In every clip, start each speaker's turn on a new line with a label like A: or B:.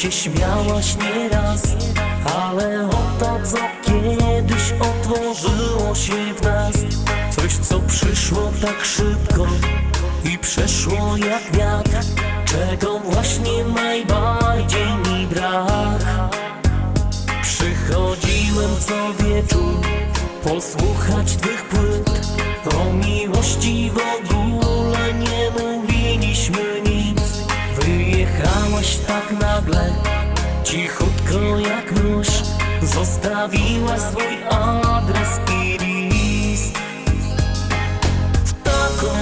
A: się śmiałaś nieraz Ale oto co kiedyś otworzyło się w nas. Coś co przyszło tak szybko I przeszło jak wiatr Czego właśnie najbardziej mi brak. Przychodziłem co wieczór Posłuchać twych płyt. O miłości w ogóle nie mówiliśmy nic Wyjechałaś tak nagle Cichutko jak mysz Zostawiłaś swój adres i list. W taką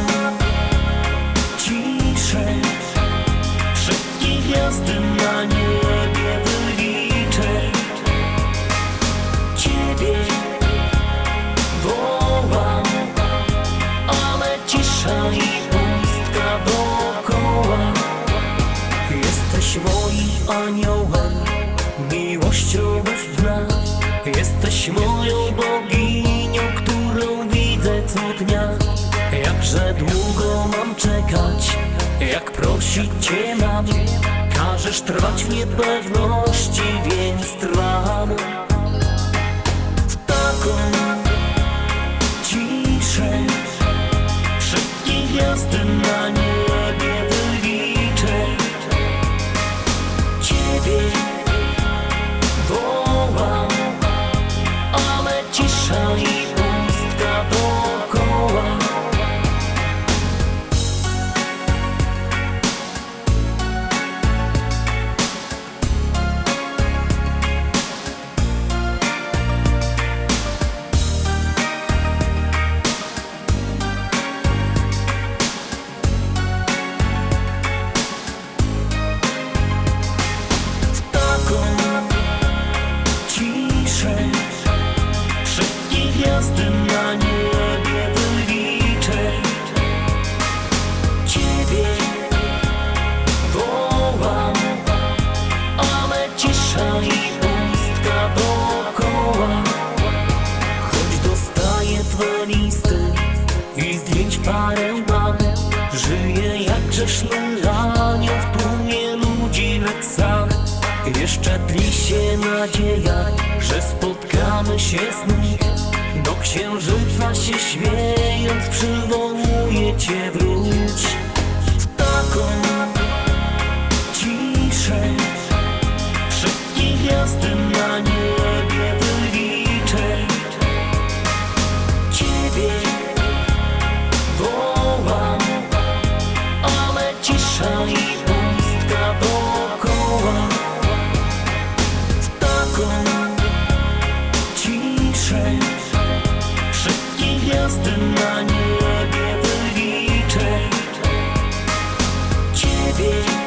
A: ciszę Wszystkie gwiazdy na niebie wyliczę. Ciebie wołam Ale cisza i aniołem Miłością bez dna Jesteś moją boginią Którą widzę co dnia. Jakże długo mam czekać Jak prosić Cię mam? Każesz trwać w niepewności Więc trwam grzeszny anioł w tłumie ludzi, lecz sam. Jeszcze tli się nadzieja, że spotkamy się znów Do księżyca się śmiejąc przywołuję cię wróć. W taką wyliczeń Wszystkie jazdy na niebie wyliczeń Ciebie